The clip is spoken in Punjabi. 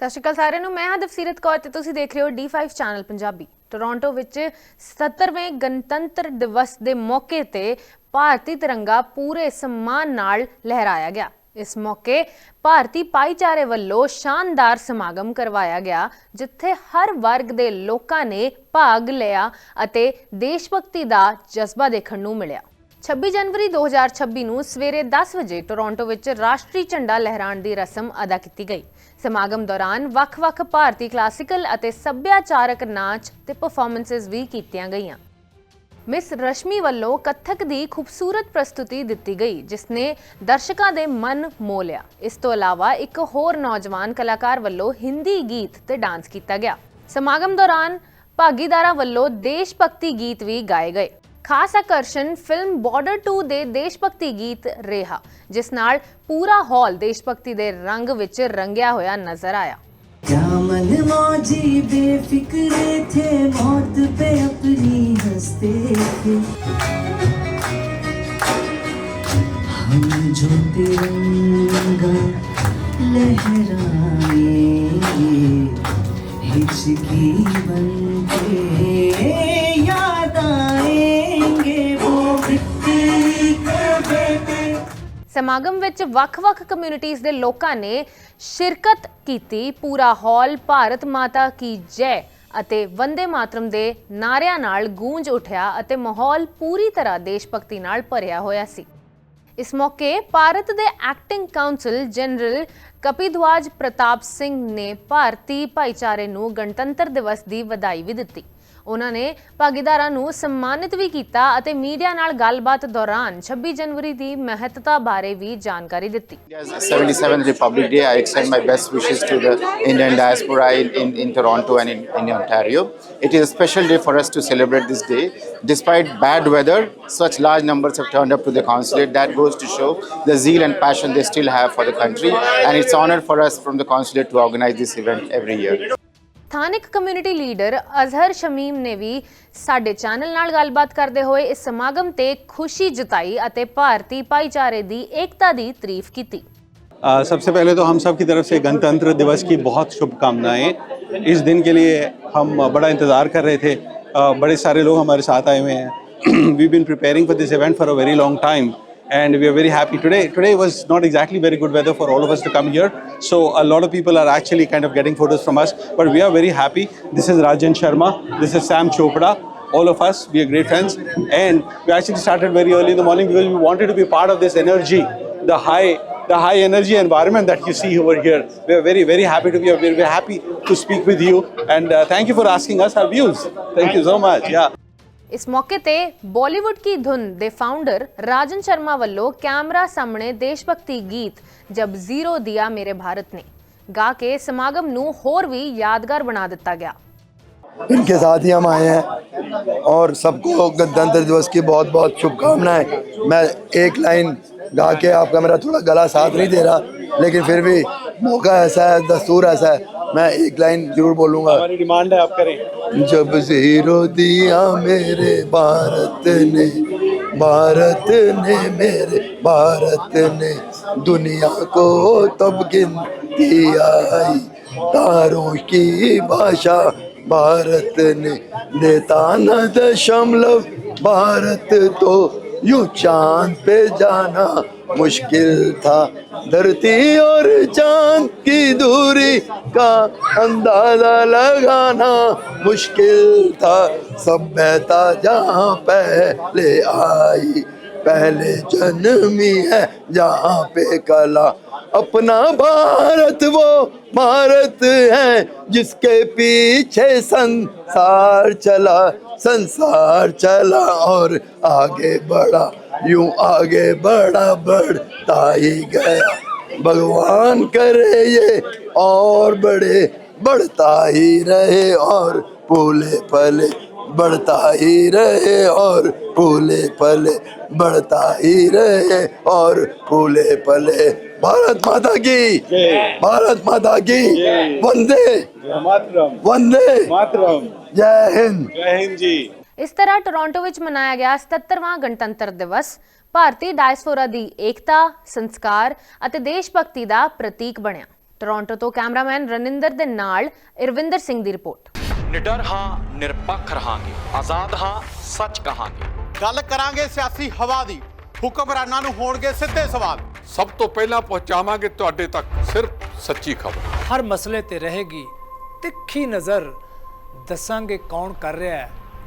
ਸਤਿ ਸ਼੍ਰੀ ਅਕਾਲ ਸਾਰਿਆਂ ਨੂੰ, ਮੈਂ ਹਾਂ ਦਫਸੀਰਤ ਕੌਰ ਤੇ ਤੁਸੀਂ ਦੇਖ ਰਹੇ ਹੋ D5 ਚੈਨਲ ਪੰਜਾਬੀ। ਟੋਰਾਂਟੋ ਵਿੱਚ 77ਵੇਂ ਗਣਤੰਤਰ ਦਿਵਸ ਦੇ ਮੌਕੇ ਤੇ ਭਾਰਤੀ ਤਿਰੰਗਾ ਪੂਰੇ ਸਨਮਾਨ ਨਾਲ ਲਹਿਰਾਇਆ ਗਿਆ। ਇਸ ਮੌਕੇ ਭਾਰਤੀ ਭਾਈਚਾਰੇ ਵੱਲੋਂ ਸ਼ਾਨਦਾਰ ਸਮਾਗਮ ਕਰਵਾਇਆ ਗਿਆ, ਜਿੱਥੇ ਹਰ ਵਰਗ ਦੇ ਲੋਕਾਂ ਨੇ ਭਾਗ ਲਿਆ ਅਤੇ ਦੇਸ਼ ਭਗਤੀ ਦਾ ਜਜ਼ਬਾ ਦੇਖਣ ਨੂੰ ਮਿਲਿਆ। 26 ਜਨਵਰੀ 2026 ਨੂੰ ਸਵੇਰੇ 10 ਵਜੇ ਟੋਰਾਂਟੋ ਵਿੱਚ ਰਾਸ਼ਟਰੀ ਝੰਡਾ ਲਹਿਰਾਉਣ ਦੀ ਰਸਮ ਅਦਾ ਕੀਤੀ ਗਈ। ਸਮਾਗਮ ਦੌਰਾਨ ਵੱਖ-ਵੱਖ ਭਾਰਤੀ ਕਲਾਸੀਕਲ ਅਤੇ ਸੱਭਿਆਚਾਰਕ ਨਾਚ ਤੇ ਪਰਫਾਰਮੈਂਸਸ ਵੀ ਕੀਤੀਆਂ ਗਈਆਂ। ਮਿਸ ਰਸ਼ਮੀ ਵੱਲੋਂ ਕੱਥਕ ਦੀ ਖੂਬਸੂਰਤ ਪ੍ਰਸਤੁਤੀ ਦਿੱਤੀ ਗਈ, ਜਿਸ ਨੇ ਦਰਸ਼ਕਾਂ ਦੇ ਮਨ ਮੋਹ ਲਿਆ। ਇਸ ਤੋਂ ਇਲਾਵਾ ਇੱਕ ਹੋਰ ਨੌਜਵਾਨ ਕਲਾਕਾਰ ਵੱਲੋਂ ਹਿੰਦੀ ਗੀਤ ਤੇ ਡਾਂਸ ਕੀਤਾ ਗਿਆ। ਸਮਾਗਮ ਦੌਰਾਨ ਭਾਗੀਦਾਰਾਂ ਵੱਲੋਂ ਦੇਸ਼ ਭਗਤੀ ਗੀਤ ਵੀ ਗਾਏ ਗਏ। ਖਾਸ ਆਕਰਸ਼ਣ ਫਿਲਮ ਬਾਰਡਰ 2 ਦੇ ਦੇਸ਼ ਭਗਤੀ ਗੀਤ ਰਿਹਾ ਜਿਸ ਨਾਲ ਪੂਰਾ ਹਾਲ ਦੇਸ਼ ਭਗਤੀ ਦੇ ਰੰਗ ਵਿੱਚ ਰੰਗਿਆ ਹੋਇਆ ਨਜ਼ਰ ਆਇਆ क्या मन मौजी बेफिक्रे थे मौत पे अपनी हंसते थे हम जो तिरंगा लहराए हिचकी बन ਸਮਾਗਮ ਵਿੱਚ ਵੱਖ-ਵੱਖ ਕਮਿਊਨਿਟੀਆਂ ਦੇ ਲੋਕਾਂ ਨੇ ਸ਼ਿਰਕਤ ਕੀਤੀ। ਪੂਰਾ ਹਾਲ ਭਾਰਤ ਮਾਤਾ ਕੀ ਜੈ ਅਤੇ ਵੰਦੇ ਮਾਤਰਮ ਦੇ ਨਾਰਿਆਂ ਨਾਲ ਗੂੰਜ ਉਠਿਆ ਅਤੇ ਮਾਹੌਲ ਪੂਰੀ ਤਰ੍ਹਾਂ ਦੇਸ਼ ਭਗਤੀ ਨਾਲ ਭਰਿਆ ਹੋਇਆ ਸੀ। ਇਸ ਮੌਕੇ ਭਾਰਤ ਦੇ acting consul general Kapidhwaj Pratap Singh ਨੇ ਭਾਰਤੀ ਭਾਈਚਾਰੇ ਨੂੰ ਗਣਤੰਤਰ ਦਿਵਸ ਦੀ ਵਧਾਈ ਵੀ ਦਿੱਤੀ। ਉਹਨਾਂ ਨੇ ਭਾਗੀਦਾਰਾਂ ਨੂੰ ਸਨਮਾਨਿਤ ਵੀ ਕੀਤਾ ਅਤੇ ਮੀਡੀਆ ਨਾਲ ਗੱਲਬਾਤ ਦੌਰਾਨ 26 ਜਨਵਰੀ ਦੀ ਮਹੱਤਤਾ ਬਾਰੇ ਵੀ ਜਾਣਕਾਰੀ ਦਿੱਤੀ India's 77th Republic Day, I extend my best wishes to the Indian diaspora in, in, in Toronto and in, in Ontario. It is a special day for us to celebrate this day. Despite bad weather, such large numbers have turned up to the consulate. That goes to show the zeal and passion they still have for the country. And it's honor for us from the consulate to organize this event every year. ਸਥਾਨਕ ਕਮਿਊਨਿਟੀ ਲੀਡਰ ਅਜ਼ਹਰ ਸ਼ਮੀਮ ਨੇ ਵੀ ਸਾਡੇ ਚੈਨਲ ਨਾਲ ਗੱਲਬਾਤ ਕਰਦੇ ਹੋਏ ਇਸ ਸਮਾਗਮ ਤੇ ਖੁਸ਼ੀ ਜਤਾਈ ਅਤੇ ਭਾਰਤੀ ਭਾਈਚਾਰੇ ਦੀ ਏਕਤਾ ਦੀ ਤਾਰੀਫ ਕੀਤੀ आ, सबसे पहले तो हम सब की तरफ से गणतंत्र दिवस की बहुत शुभकामनाएं इस दिन के लिए हम बड़ा इंतज़ार कर रहे थे आ, बड़े सारे लोग हमारे साथ आए हुए हैं we been preparing for this event for a very long time and we are very happy. Today today was not exactly very good weather for all of us to come here. So a lot of people are actually kind of getting photos from us. But we are very happy. This is rajan sharma. This is sam chopra. All of us. We are great friends. And we actually started very early in the morning because we wanted to be part of this energy the high the high energy environment that you see over here. We are very very happy to be here we're happy to speak with you. And uh, thank you for asking us our views. Thank you so much. Yeah ਇਸ ਮੌਕੇ ਤੇ ਬਾਲੀਵੁੱਡ ਕੀ ਧੁਨ ਦੇ ਫਾਊਂਡਰ ਰਾਜਨ ਸ਼ਰਮਾ ਵੱਲੋਂ ਕੈਮਰਾ ਸਾਹਮਣੇ ਦੇਸ਼ ਭਗਤੀ ਗੀਤ ਜਬ ਜ਼ੀਰੋ ਦਿਆ ਮੇਰੇ ਭਾਰਤ ਨੇ ਗਾ ਕੇ ਸਮਾਗਮ ਨੂੰ ਹੋਰ ਵੀ ਯਾਦਗਾਰ ਬਣਾ ਦਿੱਤਾ ਗਿਆ इनके साथ ही हम आए हैं और सबको गणतंत्र दिवस की बहुत बहुत शुभकामनाएं मैं एक लाइन गा के आपका मेरा थोड़ा गला साथ नहीं दे रहा लेकिन फिर भी मौका ऐसा है दस्तूर ऐसा है میں ایک لائن ضرور بولوں گا۔ ہماری ڈیمانڈ ہے آپ کریں۔ جب زیرو دیا میرے بھارت نے بھارت نے میرے بھارت نے دنیا کو تب گنتی آئی۔ تاروں کی بھاشا بھارت نے دیتا نہ بھارت تو یوں چاند پہ جانا۔ مشکل تھا۔ دھرتی اور چاند کی دوری کا اندازہ لگانا مشکل تھا۔ سب بہتا جہاں پہلے آئی، پہلے جنمی ہے جہاں پہ کلا۔ اپنا بھارت وہ بھارت ہے جس کے پیچھے سنسار چلا سنسار چلا اور آگے بڑھا۔ یوں آگے بڑا بڑھتا ہی گیا۔ بھگوان کرے یہ اور بڑے بڑھتا ہی رہے اور پھولے پھلے بڑھتا ہی رہے اور پھولے پھلے بڑھتا ہی رہے اور پھولے پھلے۔ بھارت ماتا کی جی۔ بھارت ماتا کی۔ جی۔ وندے۔ جی۔ وندے۔ جے ہند۔ جے ہند جی۔ ਇਸ ਤਰ੍ਹਾਂ ਟੋਰਾਂਟੋ ਵਿੱਚ ਮਨਾਇਆ ਗਿਆ 77ਵਾਂ ਗਣਤੰਤਰ ਦਿਵਸ ਭਾਰਤੀ ਡਾਇਸਪੋਰਾ ਦੀ ਏਕਤਾ ਸੰਸਕਾਰ ਅਤੇ ਦੇਸ਼ ਭਗਤੀ ਦਾ ਪ੍ਰਤੀਕ ਬਣਿਆ। ਟੋਰਾਂਟੋ ਤੋਂ ਕੈਮਰਾਮੈਨ ਰਨਿੰਦਰ ਦੇ ਨਾਲ ਇਰਵਿੰਦਰ ਸਿੰਘ ਦੀ ਰਿਪੋਰਟ। ਨਿਡਰ ਹਾਂ ਨਿਰਪੱਖ ਰਹਾਂਗੇ। ਆਜ਼ਾਦ ਹਾਂ ਸੱਚ ਕਹਾਂਗੇ। ਗੱਲ ਕਰਾਂਗੇ ਸਿਆਸੀ ਹਵਾ ਦੀ। ਹੁਕਮਰਾਨਾਂ ਨੂੰ ਹੋਣਗੇ ਸਿੱਧੇ ਸਵਾਲ। ਸਭ ਤੋਂ ਪਹਿਲਾਂ ਪਹੁੰਚਾਵਾਂਗੇ ਤੁਹਾਡੇ ਤੱਕ ਸਿਰਫ ਸੱਚੀ ਖਬਰ। ਹਰ ਮਸਲੇ ਤੇ ਰਹੇਗੀ ਤਿੱਖੀ ਨਜ਼ਰ। ਦੱਸਾਂਗੇ ਕੌਣ ਕਰ ਰਿਹਾ ਹੈ।